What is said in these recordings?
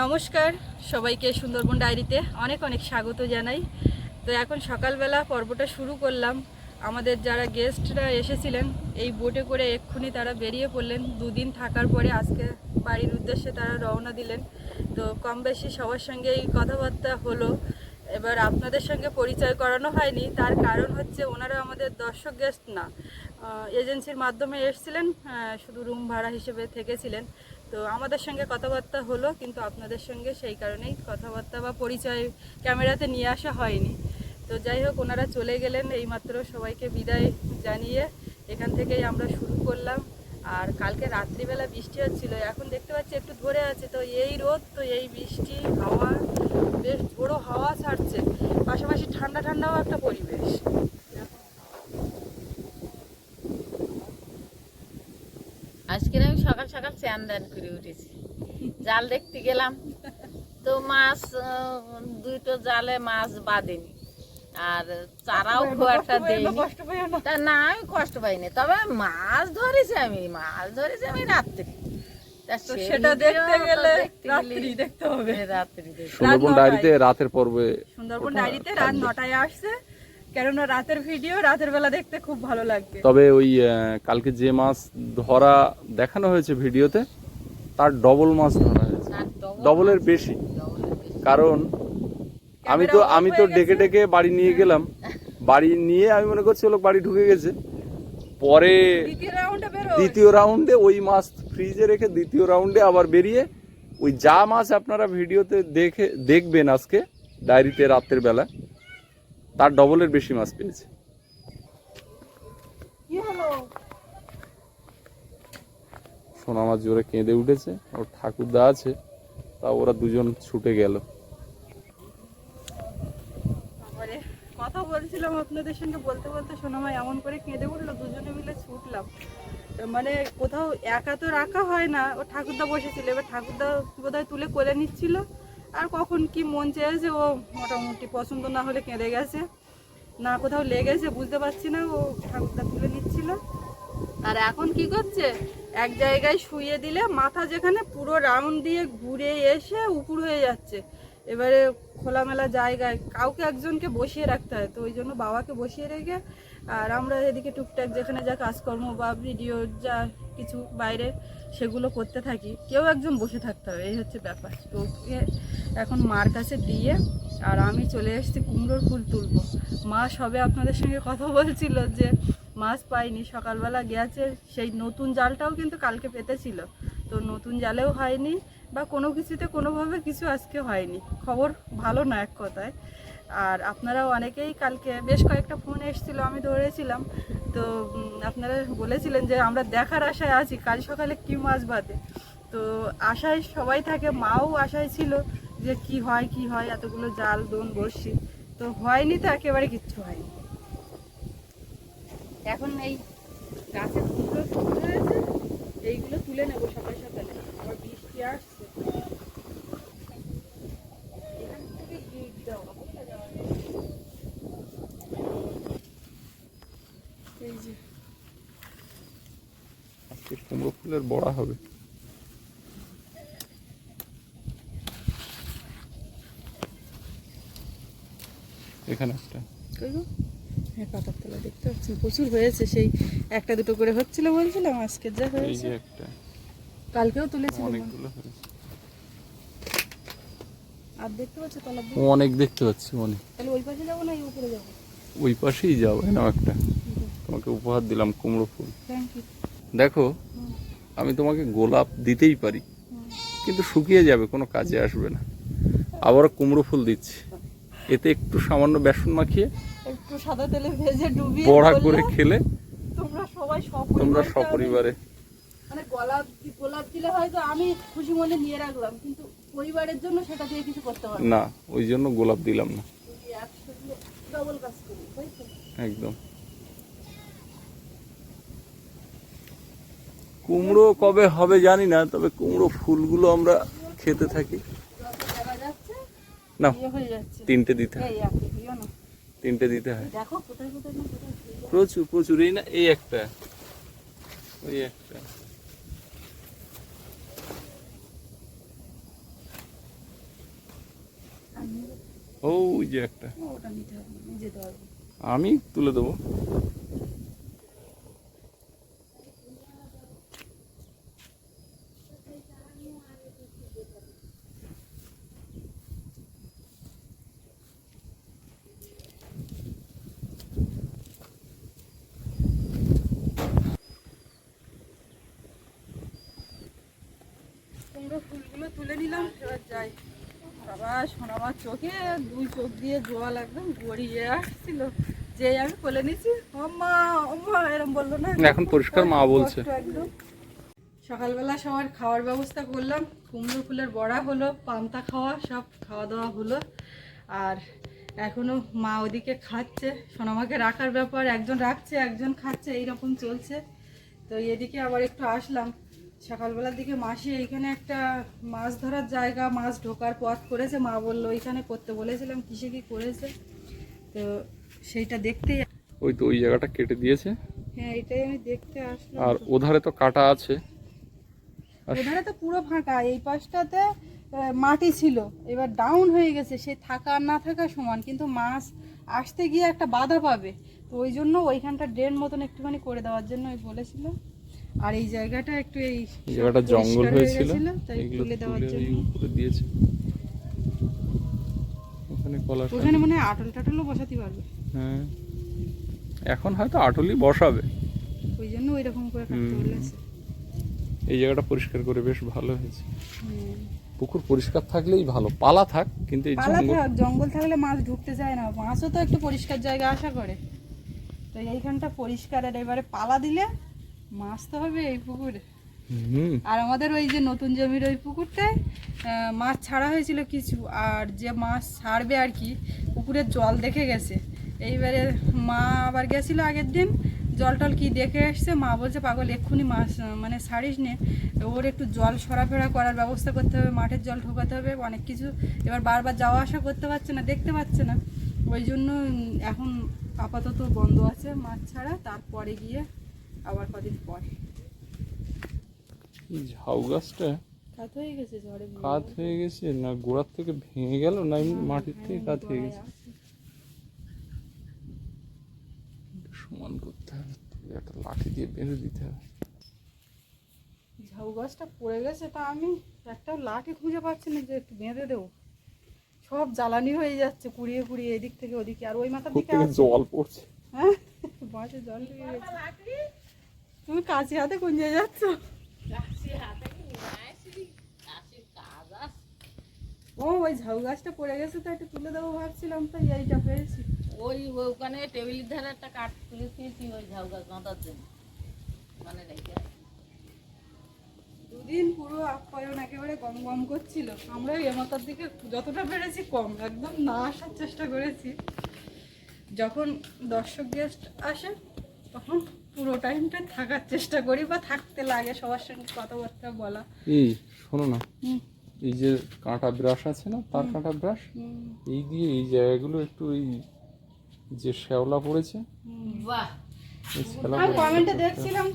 নমস্কার সবাইকে সুন্দরবন ডায়েরিতে অনেক অনেক স্বাগত জানাই। তো এখন সকালবেলা পর্বটা শুরু করলাম। আমাদের যারা গেস্টরা এসেছিলেন, এই বোটে করে এক্ষুনি তারা বেরিয়ে পড়লেন। দুদিন থাকার পরে আজকে বাড়ির উদ্দেশ্যে তারা রওনা দিলেন। তো কম বেশি সবার সঙ্গেই কথাবার্তা হলো। এবার আপনাদের সঙ্গে পরিচয় করানো হয়নি, তার কারণ হচ্ছে ওনারা আমাদের দর্শক গেস্ট না। এজেন্সির মাধ্যমে এসেছিলেন শুধু রুম ভাড়া হিসেবে থেকেছিলেন। তো আমাদের সঙ্গে কথাবার্তা হলো, কিন্তু আপনাদের সঙ্গে সেই কারণেই কথাবার্তা বা পরিচয় ক্যামেরাতে নিয়ে আসা হয়নি। তো যাই হোক, ওনারা চলে গেলেন এইমাত্র সবাইকে বিদায় জানিয়ে। এখান থেকেই আমরা শুরু করলাম। আর কালকে রাত্রিবেলা বৃষ্টি হচ্ছিল, এখন দেখতে পাচ্ছি একটু ধরে আছে। তো এই রোদ, তো এই বৃষ্টি, হাওয়া, বেশ ঝোড়ো হাওয়া ছাড়ছে। পাশাপাশি ঠান্ডা ঠান্ডাও একটা পরিবেশ। আজকে আমি সকাল সকাল চান দান করে উঠেছি। জাল দেখতে গেলাম। তো মাছ দুটো জালে মাছ বাঁধেনি। আর চারাও খুব একটা দেয়নি। তা না আমি কষ্ট পাইনি। তবে মাছ ধরেছি আমি মাছ ধরেছি আমি রাত্রি। সেটা দেখতে গেলে দেখতে রাত্রি দেখতে হবে। রাত্রি দেখতে সুন্দরবন। ডায়েরিতে রাতের পর্বে সুন্দরবন ডায়েরিতে রাত নটায় আসছে। কেননা রাতের ভিডিও রাতের বেলা দেখতে খুব ভালো লাগবে। তবে ওই কালকে যে মাছ ধরা দেখানো হয়েছে ভিডিওতে তার ডবল মাছ ধরা হয়েছে। ডবলের বেশি। double এর বেশি। কারণ আমি তো আমি তো ডেকে ডেকে বাড়ি নিয়ে গেলাম। বাড়ি নিয়ে আমি মনে করছি লোক বাড়ি ঢুকে গেছে। পরে দ্বিতীয় রাউন্ডে দ্বিতীয় রাউন্ডে ওই মাছ ফ্রিজে রেখে দ্বিতীয় রাউন্ডে আবার বেরিয়ে ওই যা মাছ আপনারা ভিডিওতে দেখে দেখবেন আজকে ডায়েরিতে রাতের বেলা তার ডবলের বেশি মাছ পেয়েছে। সোনা মাছ জোরে কেঁদে উঠেছে, ওর ঠাকুরদা আছে তা ওরা দুজন ছুটে গেল। কথা বলছিলাম আপনাদের সঙ্গে, বলতে বলতে সোনামাই এমন করে কেঁদে উঠল, দুজনে মিলে ছুটলাম। মানে কোথাও একা তো রাখা হয় না, ও ঠাকুরদা বসেছিল, এবার ঠাকুরদা বোধহয় তুলে কোলে নিচ্ছিল। আর কখন কি মন চেয়েছে ও মোটামুটি পছন্দ না হলে কেঁদে গেছে, না কোথাও লেগেছে বুঝতে পারছি না, ও ঠাকুরদা তুলে নিচ্ছিল। আর এখন কি করছে? এক জায়গায় শুয়ে দিলে মাথা যেখানে পুরো রাউন্ড দিয়ে ঘুরে এসে উপুর হয়ে যাচ্ছে। এবারে খোলামেলা জায়গায় কাউকে একজনকে বসিয়ে রাখতে হয়, তো ওই জন্য বাবাকে বসিয়ে রেখে, আর আমরা এদিকে টুকটাক যেখানে যা কাজকর্ম বা ভিডিও যা কিছু বাইরে সেগুলো করতে থাকি। কেউ একজন বসে থাকতে হবে এই হচ্ছে ব্যাপার। তো ওকে এখন মার কাছে দিয়ে আর আমি চলে এসেছি কুমড়োর ফুল তুলবো। মা সবে আপনাদের সঙ্গে কথা বলছিল যে মাছ পাইনি, সকালবেলা গেছে, সেই নতুন জালটাও কিন্তু কালকে পেতেছিল তো নতুন জালেও হয়নি বা কোনো কিছুতে কোনোভাবে কিছু আজকে হয়নি। খবর ভালো না এক কথায়। আর আপনারাও অনেকেই কালকে বেশ কয়েকটা ফোন এসেছিল, আমি ধরেছিলাম। তো আপনারা বলেছিলেন যে আমরা দেখার আশায় আছি, কাল সকালে কি মাছ বাঁধে? তো আশায় সবাই থাকে, মাও আশায় ছিল যে কি হয় কি হয়, এতগুলো জাল, দোন বসছি তো হয়নি তো, একেবারে কিচ্ছু হয়নি। এখন এই গাছের এইগুলো তুলে নেব সকাল সকালে আবার বৃষ্টি আসছে এখান থেকে গিট দেওয়া কোথায় যাওয়া যায়? এই যে আজকে কুমড়ো বড়া হবে। এখানে একটা। হ্যাঁ পাতার তলা দেখতে পাচ্ছি প্রচুর হয়েছে। সেই একটা দুটো করে হচ্ছিল বলছিলাম আজকে যা হয়েছে। একটা। কালকেও অনেকগুলো হয়েছে। আর দেখতে পাচ্ছ তলা অনেক দেখতে পাচ্ছি অনেক তাহলে ওই পাশে যাব না এই উপরে যাব? ওই পাশেই নাও একটা। তোমাকে উপহার দিলাম কুমড়ো ফুল। থ্যাংক ইউ দেখো আমি তোমাকে গোলাপ দিতেই পারি কিন্তু শুকিয়ে যাবে কোনো কাজে আসবে না। আবার কুমড়ো ফুল দিচ্ছি। এতে একটু সামান্য বেসন মাখিয়ে একটু সাদা তেলে ভেজে ডুবিয়ে বড়া করে খেলে তোমরা সবাই তোমরা সপরিবারে। সপরিবারে মানে গোলাপ গোলাপ দিলে হয়তো আমি খুশি মনে নিয়ে রাখলাম কিন্তু পরিবারের জন্য সেটা দিয়ে কিছু করতে পারব না। ওই জন্য গোলাপ দিলাম না। একদম। কুমড়ো কবে হবে জানি না তবে কুমড়ো ফুলগুলো আমরা খেতে থাকি। না ইয়ে যাচ্ছে। তিনটে দিতে হয়। না। তিনটে দিতে হয়। না। প্রচুর প্রচুর। এই না এই একটা। ওই একটা। ওই যে একটা। না, আমি তুলে দেবো কুমড়ো ফুলগুলো তুলে নিলাম এবার যাই বাবা আমার চোখে দুই চোখ দিয়ে জল একদম গড়িয়ে আসছিল। যে আমি বলে নিচ্ছি অম্মা অম্মা এরম বলল না? এখন পরিষ্কার মা বলছে। একদম। সকালবেলা সবার খাওয়ার ব্যবস্থা করলাম। কুমড়ো ফুলের বড়া হলো পান্তা খাওয়া সব খাওয়া দাওয়া হলো। আর এখনও মা ওদিকে খাচ্ছে। সোনামাকে রাখার ব্যাপার একজন রাখছে একজন খাচ্ছে এইরকম চলছে। তো এদিকে আবার একটু আসলাম। সকালবেলার দিকে মাসি এইখানে একটা মাছ ধরার জায়গা মাছ ঢোকার পথ করেছে। মা বলল ওইখানে করতে। বলেছিলাম কিসে কি করেছে? তো সেইটা দেখতেই ওই তো ওই জায়গাটা কেটে দিয়েছে। হ্যাঁ এটাই আমি দেখতে আসলাম। আর ওধারে তো কাটা আছে। ওধারে তো পুরো ফাঁকা। এই পাশটাতে মাটি ছিল। এবার ডাউন হয়ে গেছে। সে থাকা আর না থাকা সমান কিন্তু মাছ আসতে গিয়ে একটা বাধা পাবে। তো ওই জন্য ওইখানটা ড্রেন মতন একটুখানি করে দেওয়ার জন্য আমি বলেছিলাম আর এই জায়গাটা একটু এই জায়গাটা জঙ্গল হয়েছিল এগুলো তুলে উপরে দিয়েছে। ওখানে কলা ওখানে মনে আটল টাটলও বসাতে পারবে। হ্যাঁ। এখন হয়তো আটলি বসাবে। ওই জন্য ওই রকম করে কাটতে বলেছে এই জায়গাটা পরিষ্কার করে বেশ ভালো হয়েছে। পুকুর পরিষ্কার থাকলেই ভালো। পালা থাক কিন্তু এই জঙ্গল জঙ্গল থাকলে মাছ ঢুকতে চায় না। মাছও তো একটু পরিষ্কার জায়গা আশা করে। তো এইখানটা পরিষ্কারের এবারে পালা দিলে মাছ তো হবে এই পুকুরে। আর আমাদের ওই যে নতুন জমির ওই পুকুরটায় আহ, মাছ ছাড়া হয়েছিল কিছু। আর যে মাছ ছাড়বে আর কি পুকুরের জল দেখে গেছে। এইবারে মা আবার গেছিল আগের দিন জল টল কি দেখে এসছে? মা বলছে পাগল এক্ষুনি মাছ মানে ছাড়িস নে। ওর একটু জল সরাফেরা করার ব্যবস্থা করতে হবে মাঠের জল ঢোকাতে হবে অনেক কিছু। এবার বারবার যাওয়া আসা করতে পারছে না দেখতে পাচ্ছে না। ওই জন্য এখন আপাতত বন্ধ আছে মাছ ছাড়া। তারপরে গিয়ে আবার কদিন পর। ঝাউ গাছটা কাত হয়ে গেছে ঝড়ে কাত হয়ে গেছে না গোড়ার থেকে ভেঙে গেল না মাটির থেকে কাত হয়ে গেছে? সমান করতে হবে একটা লাঠি দিয়ে বেঁধে দিতে হবে। ঝাউ গাছটা পড়ে গেছে তা আমি একটা লাঠি খুঁজে পাচ্ছি না যে একটু বেঁধে দেবো। সব জ্বালানি হয়ে যাচ্ছে কুড়িয়ে কুড়িয়ে এদিক থেকে ওদিকে আর ওই মাথার দিকে জল পড়ছে। হ্যাঁ বাঁশে জল ঢুকে গেছে। তুমি কাছে হাতে কুঞ্জে যাচ্ছ? ও ওই ঝাউ গাছটা পড়ে গেছে তো একটু তুলে দেবো ভাবছিলাম তাই এইটা পেয়েছি। ওই ওখানে টেবিলের ধারে একটা কাঠ তুলে দিয়েছি ওই ঝাউ গাছ বাঁধার জন্য। মানে রেখে দুদিন পুরো আপ্যায়ন একেবারে গম গম করছিল। আমরা এ মাথার দিকে যতটা পেরেছি কম একদম না আসার চেষ্টা করেছি। যখন দর্শক গেস্ট আসে তখন পুরো টাইমটা থাকার চেষ্টা করি বা থাকতে লাগে সবার সঙ্গে কথাবার্তা বলা। এই শোনো না। এই যে কাঁটা ব্রাশ আছে না তার কাঁটা ব্রাশ এই দিয়ে এই জায়গাগুলো একটু এই যে শ্যাওলা পড়েছে হুম। বাহ। কমেন্টে দেখছিলাম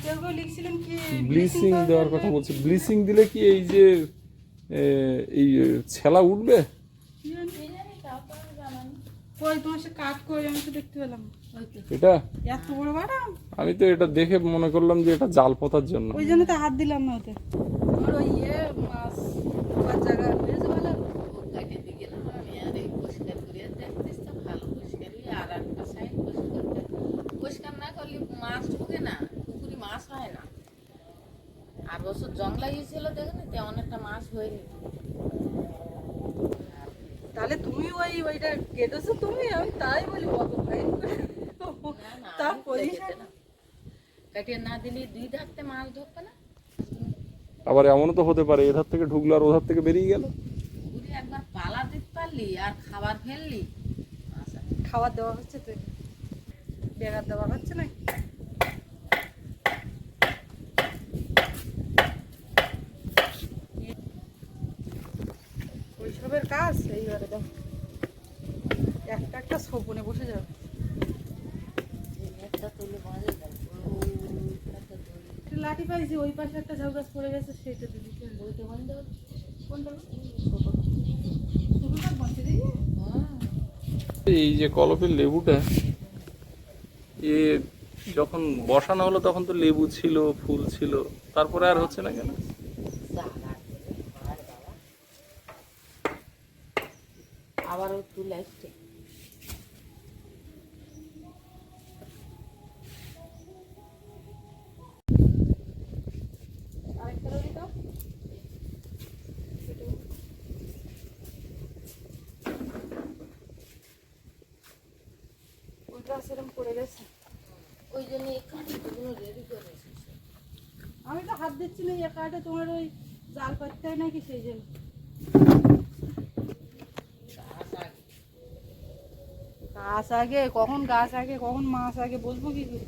কেউ কেউ লিখছিলেন কি ব্লিচিং দেওয়ার কথা? বলছে। ব্লিচিং দিলে কি এই যে এই ছেলা উঠবে? কি জানি? কই তোমার সে কাট করে আমি তো দেখতে পেলাম এটা? এত বড় বাড়াম আমি তো এটা দেখে মনে করলাম যে এটা জাল পোতার জন্য। ওই জন্য তো হাত দিলাম না ওতে। ওই ইয়ে মাছ ধোয়ার জায়গা বেশ ভালো কাটে দিয়ে গেলাম আমি আর এই পরিষ্কার করে দেখতেছি তো ভালো পরিষ্কার আর একটা সাইড পরিষ্কার পরিষ্কার না করলে মাছ ঢুকে না পুকুরি মাছ হয় না। আর বছর জং লাগিয়েছিল দেখুন তেমন একটা মাছ হয়নি। তাহলে তুমি ওই ওইটা কেটেছো তুমি আমি তাই বলি কত ফাইন করে না, না, তার আমি পজিশন কেটে না। কাটিয়ে না দিলে দুই ধারতে মাছ ঢুকবে না। আবার এমনও তো হতে পারে এধার থেকে ঢুকলো আর ওধার থেকে বেরিয়ে গেল। পুকুরি একবার পালা দিতে পারলি আর খাবার ফেললি। খাবার দেওয়া হচ্ছে তো বেগার দেওয়া হচ্ছে না? ওইসবের কাজ এইবারে দাও একটা একটা সোপনে বসে যাবে এই নেটটা তুলে বাঁধে দাও। ওইটাতে দড়ি। একটা লাঠি পাইছি ওই পাশে একটা ঝাউ গাছ পড়ে গেছে সেটা দিদি বইতে কোনটা। ছোট এই যে কলপের লেবুটা এ যখন বসানো হলো তখন তো লেবু ছিল ফুল ছিল তারপরে আর হচ্ছে না কেন আবারও তুলে আসছে আরেকটা রবি দাও ওইটা সেরকম পড়ে গেছে ওই জন্য এই কাঠিগুলো রেডি করে রেখেছি। আমি তো হাত দিচ্ছি না একাটা তোমার ওই জাল করতে হয় নাকি সেই জন্য গাছ আগে, কখন গাছ আগে, কখন মাছ আগে, বলব কি করে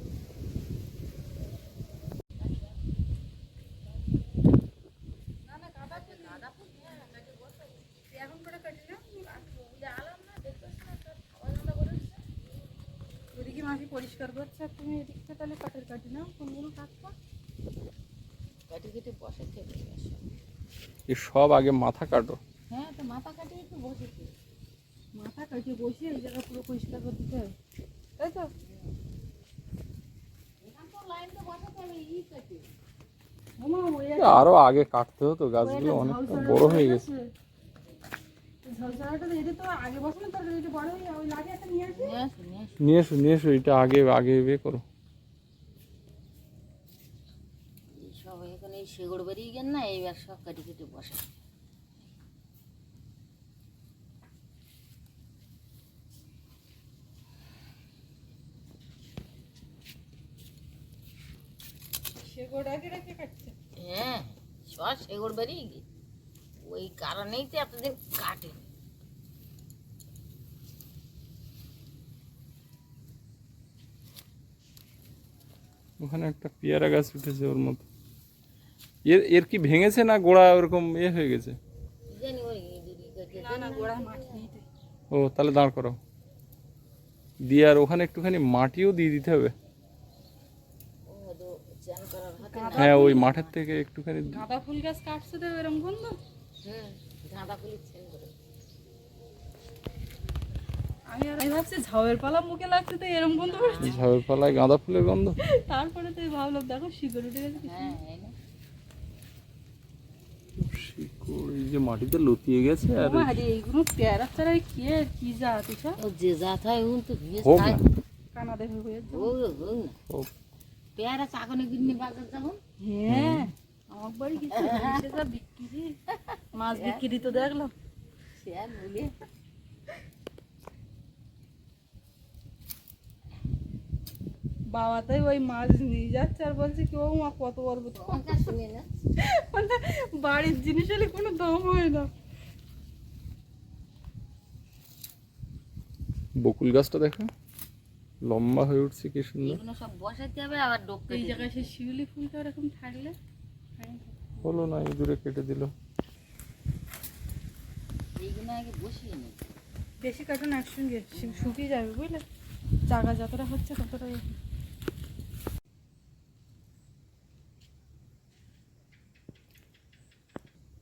ওদিকে মাটি আর তুমি এদিকটা তাহলে কাঠের কাটি নাও কোনগুলো কাটবা কাটি কেটে বসাতে হবে এবার সব। এ সব আগে মাথা কাটো। হ্যাঁ তো মাথা কাটিয়ে একটু বসেছি মাথা কাটিয়ে বসিয়ে এই জায়গা পুরো পরিষ্কার করে দিতে হবে। তাই তো? কাটে আরও আগে কাটতে হতো গাছগুলো অনেকটা বড় হয়ে গেছে। নিয়ে আসি নিয়ে আসো নিয়ে আসো নিয়ে এসো নিয়ে এসো এটা আগে আগে বে করো। সব এখন এই সেগড় বেরিয়ে গেল না এইবার সব কাটি কেটে বসে। সে আগে রেখে কাটছে। হ্যাঁ সব সেগড় বেরিয়ে গেছে। ওই কারণেই তো এতদিন কাটে। ওখানে একটা পেয়ারা গাছ উঠেছে ওর মতো। এর এর কি ভেঙেছে না গোড়া ওরকম এ হয়ে গেছে। ও তাহলে দাঁড় করো দিয়ে আর ওখানে একটুখানি মাটিও দিয়ে দিতে হবে। হ্যাঁ ওই মাঠের থেকে একটুখানি গাঁদা ফুল গাছ কাটছে তো এরকম বন্ধ হুম গাঁদা ফুলের চেন করে আমি আর আমি ভাবছি ঝাউয়ের পালা মুখে লাগছে তো এরকম বন্ধ করছে। ঝাউয়ের পালায় গাঁদা ফুলের গন্ধ? তারপরে তো ভাবলাম দেখো শিকড় উঠে গেছে হ্যাঁ এই না। শিকড় এই যে মাটিতে লতিয়ে গেছে আর আরে এইগুলো পেয়ারা খেয়ে কি জাত ও যে জাত হয় উন তো পেয়ারা চাকনে কিনে বাজার যাব? হ্যাঁ। আমার বাড়ি কিছু বিক্রি মাছ বিক্রি তো দেখলাম। সে আর বলে বাবা তাই ওই মাছ নিয়ে যাচ্ছে আর বলছে কি ও মা কত বড় মানে বাড়ির জিনিস হলে কোনো দাম হয় না। বকুল গাছটা দেখো। লম্বা হয়ে উঠছে কি সুন্দর। সব বসাতে হবে আবার ডোক এই জায়গায় সেই শিউলি ফুলটা এরকম থাকলে হলো না এই দূরে কেটে দিল। আগে বসিয়ে বেশি কাটুন একসঙ্গে শুকিয়ে যাবে বুঝলে? জায়গা যতটা হচ্ছে ততটা।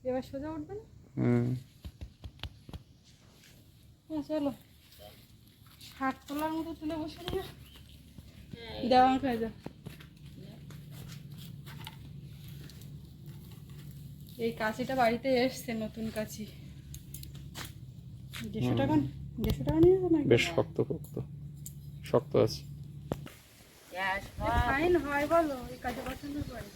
এবার সোজা উঠবে না? হুম। হ্যাঁ চলো। হাত তোলার মতো তুলে বসে নিয়ে দেওয়া খাই যা। এই কাঁচিটা বাড়িতে এসছে নতুন কাঁচি। দেড়শো টাকা দেড়শো টাকা নিয়ে যাব বেশ শক্ত শক্ত। শক্ত আছে। ফাইন হয়। বলো এই কাজে পছন্দ করে।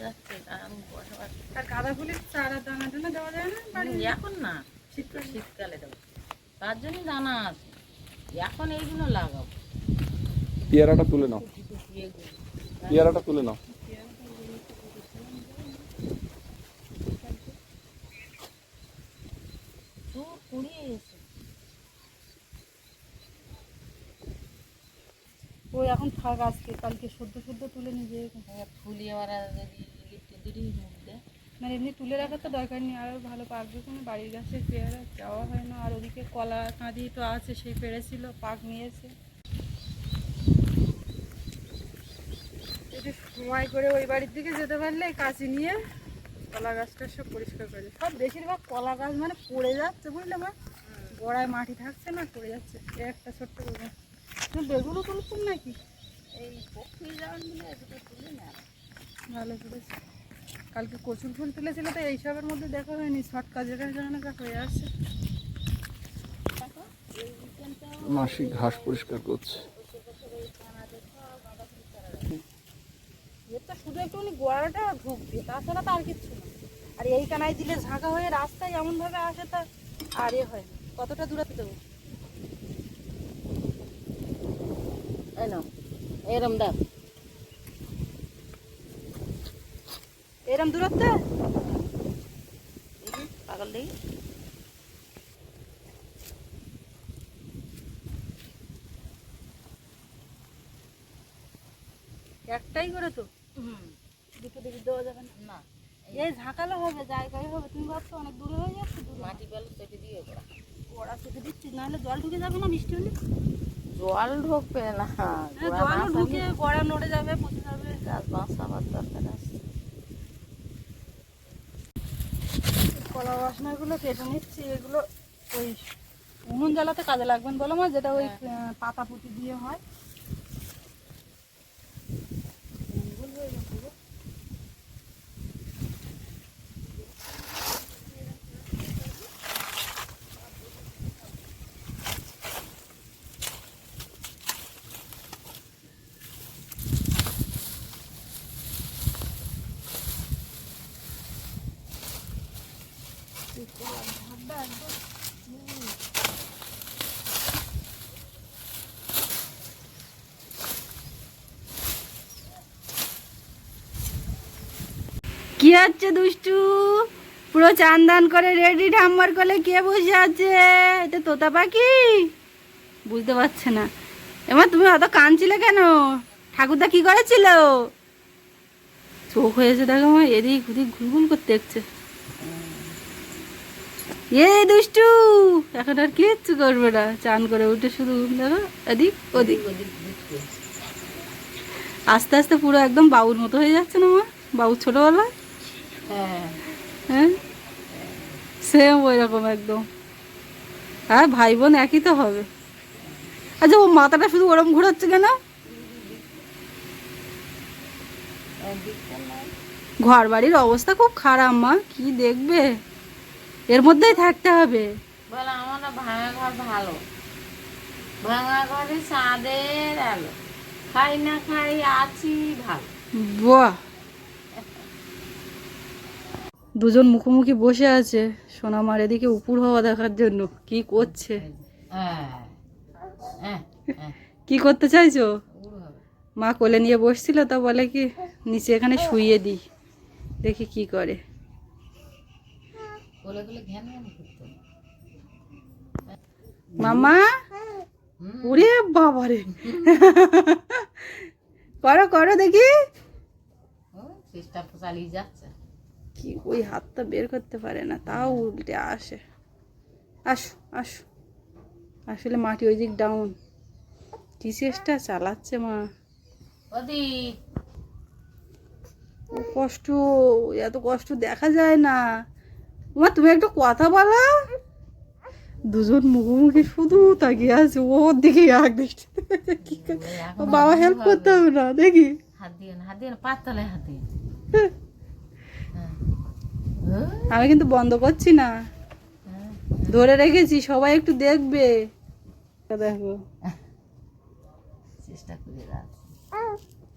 যাচ্ছে কারণ বসবাস। আর গাঁদা ফুলের চারা দানা টানা দেওয়া যায় না বাড়ি এখন না। শীতকালে। শীতকালে দেবো তার জন্য জানা আছে। এখন এইগুলো লাগাবো পেয়ারাটা তুলে নাও। পেয়ারাটা তুলে নাও তো কুড়িয়ে এসে ওই এখন থাক আজকে কালকে সদ্য সদ্য তুলে নিয়ে যেয়ে হ্যাঁ, ফুলিয়ে ওরা যদি লিখতে মুখ দেয়। মানে এমনি তুলে রাখার তো দরকার নেই আরও ভালো পাকবে কোনো। বাড়ির গাছে পেয়ারা যাওয়া হয় না আর ওদিকে কলা কাঁদি তো আছে সেই পেরেছিল পাক নিয়েছে। একটু সময় করে ওই বাড়ির দিকে যেতে পারলে কাঁচি নিয়ে কলা গাছটা সব পরিষ্কার করে সব বেশিরভাগ কলা গাছ মানে পড়ে যাচ্ছে বুঝলে মা? গোড়ায় মাটি থাকছে না পড়ে যাচ্ছে। একটা ছোট্ট করে তুমি বেগুনও তুলছেন নাকি? এই পক্ষী যাওয়ার মিলে তুলে না। ভালো করেছে। কালকে কচুর ফুল তুলেছিল তো এইসবের মধ্যে দেখা হয়নি শর্ট কাজের জন্য হয়ে আসছে। মাসি ঘাস পরিষ্কার করছে। শুধু একটুখানি ঢুকবে তাছাড়া তো আর কিচ্ছু না। আর এই কানায় দিলে ঝাঁকা হয়ে রাস্তায় এমনভাবে আসে তা আর এ হয়। কতটা দূরাতে এই নাও এরম দাও এরম দূরত্বে পাগল দেখি একটাই করে তো? দুটো দিকে দেওয়া যাবে না। না। এই ঝাঁকালো হবে জায়গায় হবে। তুমি ভাবছ অনেক দূরে হয়ে যাচ্ছে মাটি বেলা সেটি দিয়ে করা গোড়া থেকে দিচ্ছি নাহলে জল ঢুকে যাবে না মিষ্টি হলে? জল ঢুকবে না হ্যাঁ, বাঁচালে ঢুকে গড়া নড়ে যাবে পচে যাবে গাছ বাঁচাবার দরকার আছে। কলা বাসনাগুলো কেটে নিচ্ছি এগুলো ওই উনুন জ্বালাতে কাজে লাগবেন বলো মা যেটা ওই পাতা পুঁতি দিয়ে হয় কি হচ্ছে দুষ্টু? পুরো চান দান করে রেডি ঠাম্মার কোলে কে বসে আছে? এটা তোতা পাখি? বুঝতে পারছে না। এবার তুমি অত কাঁদছিলে কেন? ঠাকুরদা কি করেছিল? চোখ হয়েছে দেখো আমার এদিক ওদিক ঘুরঘুর করতে দেখছে। এ দুষ্টু এখন আর কিচ্ছু করবে না। চান করে উঠে শুধু দেখো এদিক ওদিক। আস্তে আস্তে পুরো একদম বাবুর মতো হয়ে যাচ্ছে না মা? বাবু ছোটবেলা হ্যাঁ। হ্যাঁ? সেম ওই রকম একদম। হ্যাঁ ভাই বোন একই তো হবে। আচ্ছা ও মাথাটা শুধু ওরম ঘোরাচ্ছে কেন? ঘর বাড়ির অবস্থা খুব খারাপ মা কি দেখবে? এর মধ্যেই থাকতে হবে। বলে আমার ভাঙা ঘর ভালো। ভাঙা ঘরে চাঁদের আলো। খাই না খাই আছি ভালো। বাহ। দুজন মুখোমুখি বসে আছে। সোনামার এদিকে উপুর হওয়া দেখার জন্য। কি করছে? হ্যাঁ হ্যাঁ হ্যাঁ। কি করতে চাইছো? মা কোলে নিয়ে বসছিল তা বলে কি নিচে এখানে শুইয়ে দিই। দেখি কি করে কোলে কোলে ঘ্যান ঘ্যান করতে মামা? ওরে বাবারে। করো করো দেখি। চালিয়ে যাচ্ছে। কি ওই হাতটা বের করতে পারে না তাও উল্টে আসে। আসো আসো। আসলে মাটি ওই দিক ডাউন কি চেষ্টা চালাচ্ছে মা। কষ্ট এত কষ্ট দেখা যায় না। মা তুমি একটু কথা বলো। দুজন মুখোমুখি শুধু তাকিয়ে আছে ওর দিকে এক দৃষ্টিতে কি বাবা হেল্প করতে হবে না দেখি। হাত না হাত দিয়ে না পাত তলায় হাত দিয়ে হ্যাঁ। আমি কিন্তু বন্ধ করছি না। ধরে রেখেছি সবাই একটু দেখবে। দেখো। চেষ্টা করে রাখ।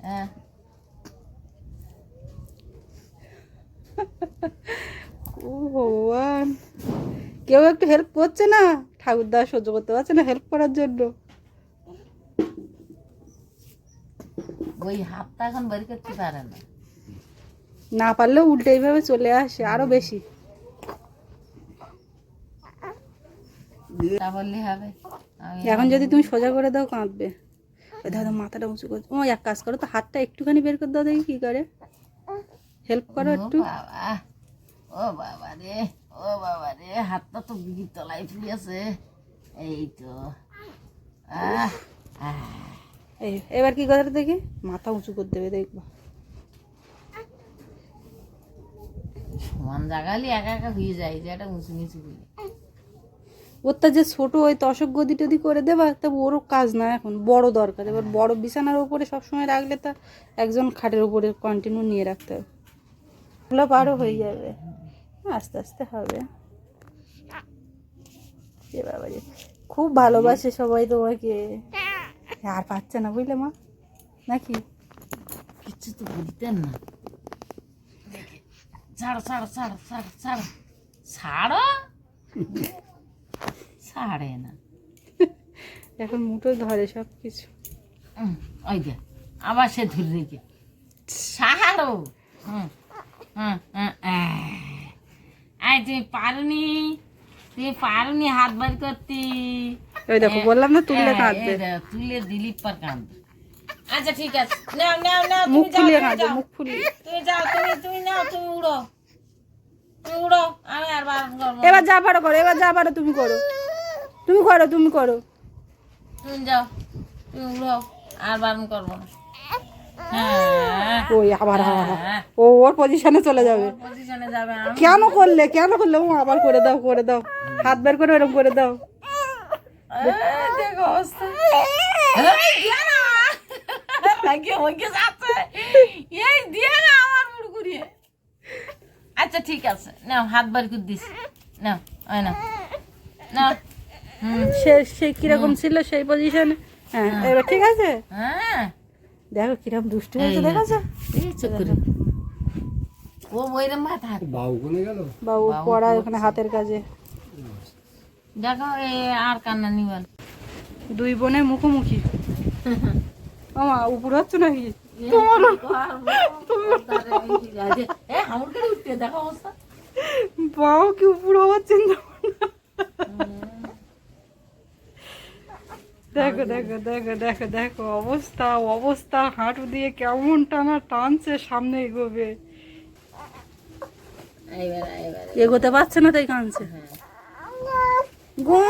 হ্যাঁ। ও ভগবান। কেউ একটু হেল্প করছে না? ঠাকুরদা সহ্য করতে পারছে না হেল্প করার জন্য। ওই হাতটা এখন বের করতে পারে না। না পারলেও উল্টে এইভাবে চলে আসে আরও বেশি। হবে। এখন যদি তুমি সোজা করে দাও কাঁদবে। ওই দাদা মাথাটা উঁচু করে ও এক কাজ করো তো হাতটা একটুখানি বের করে দাও দেখি কি করে। হেল্প করো একটু। ও বাবা রে ও বাবা রে হাতটা তো বিড়ির তলায় ফুলেছে এই তো। এই এবার কি কথা দেখি? মাথা উঁচু করে দেবে দেখবা। সমান জাগালি একা একা হয়ে যায় যে একটা উঁচু নিচু হয়ে ওরটা যে ছোট ওই তশক গদি টদি করে দেবা তা ওরও কাজ না এখন বড় দরকার। এবার বড় বিছানার উপরে সবসময় রাখলে তা একজন খাটের উপরে কন্টিনিউ নিয়ে রাখতে হবে। ওগুলো পারও হয়ে যাবে। আস্তে আস্তে হবে। এ বাবা খুব ভালোবাসে সবাই তোমাকে। আর পাচ্ছে না বুঝলে মা? নাকি? কিচ্ছু তো বুঝতেন না। ছাড়ো ছাড়ো ছাড়ো ছাড়ো ছাড়ো। ছাড়ো? ছাড়ে না। এখন মুঠো ধরে সব কিছু ওই যে আবার সে ধরে রেখে। ছাড়ো। হুম হুম হুম আয় তুমি পারুনি তুমি পারুনি হাত বার করতে। ওই দেখো বললাম না তুললে কাঁদবে এই দিলীপ পার কাঁদবে আচ্ছা ঠিক আছে। নাও নাও নাও মুখ তুমি যাও ফুলিয়ে কাঁদবে মুখ ফুলিয়ে। তুমি যাও তুমি তুমি নাও তুমি উড়ো। তুমি উড়ো আমি আর বারণ করব এবার যা পারো করো এবার যা পারো তুমি করো। তুমি করো তুমি করো। তুমি যাও তুমি উড়ো আর বারণ করব না। ওই আবার হ্যাঁ। ও ওর পজিশনে চলে যাবে। কেন করলে? কেন করলে? ও আবার করে দাও করে দাও। হাত বের করে ওরকম করে দাও। না। না আচ্ছা ঠিক আছে। নাও হাত বার করে দিস নাও নাও। নাও। সে সে কীরকম ছিল সেই পজিশনে হ্যাঁ। এবার ঠিক আছে? হ্যাঁ। দেখো কীরকম দুষ্টু হয়েছে দেখেছ ও ভাত হাত বাবু পড়ায় ওখানে হাতের কাজে। দেখো এ আর কান্না নিবেন দুই বোনের মুখোমুখি। মামা উপর হচ্ছে নাকি? অবস্থা। বাবু কি উপর হওয়ার চিন্তা দেখো দেখো দেখো দেখো দেখো অবস্থা অবস্থা হাঁটু দিয়ে কেমন টানা টানছে সামনে এগোবে। এগোতে পারছে না তাই কাঁদছে। হ্যাঁ। গো!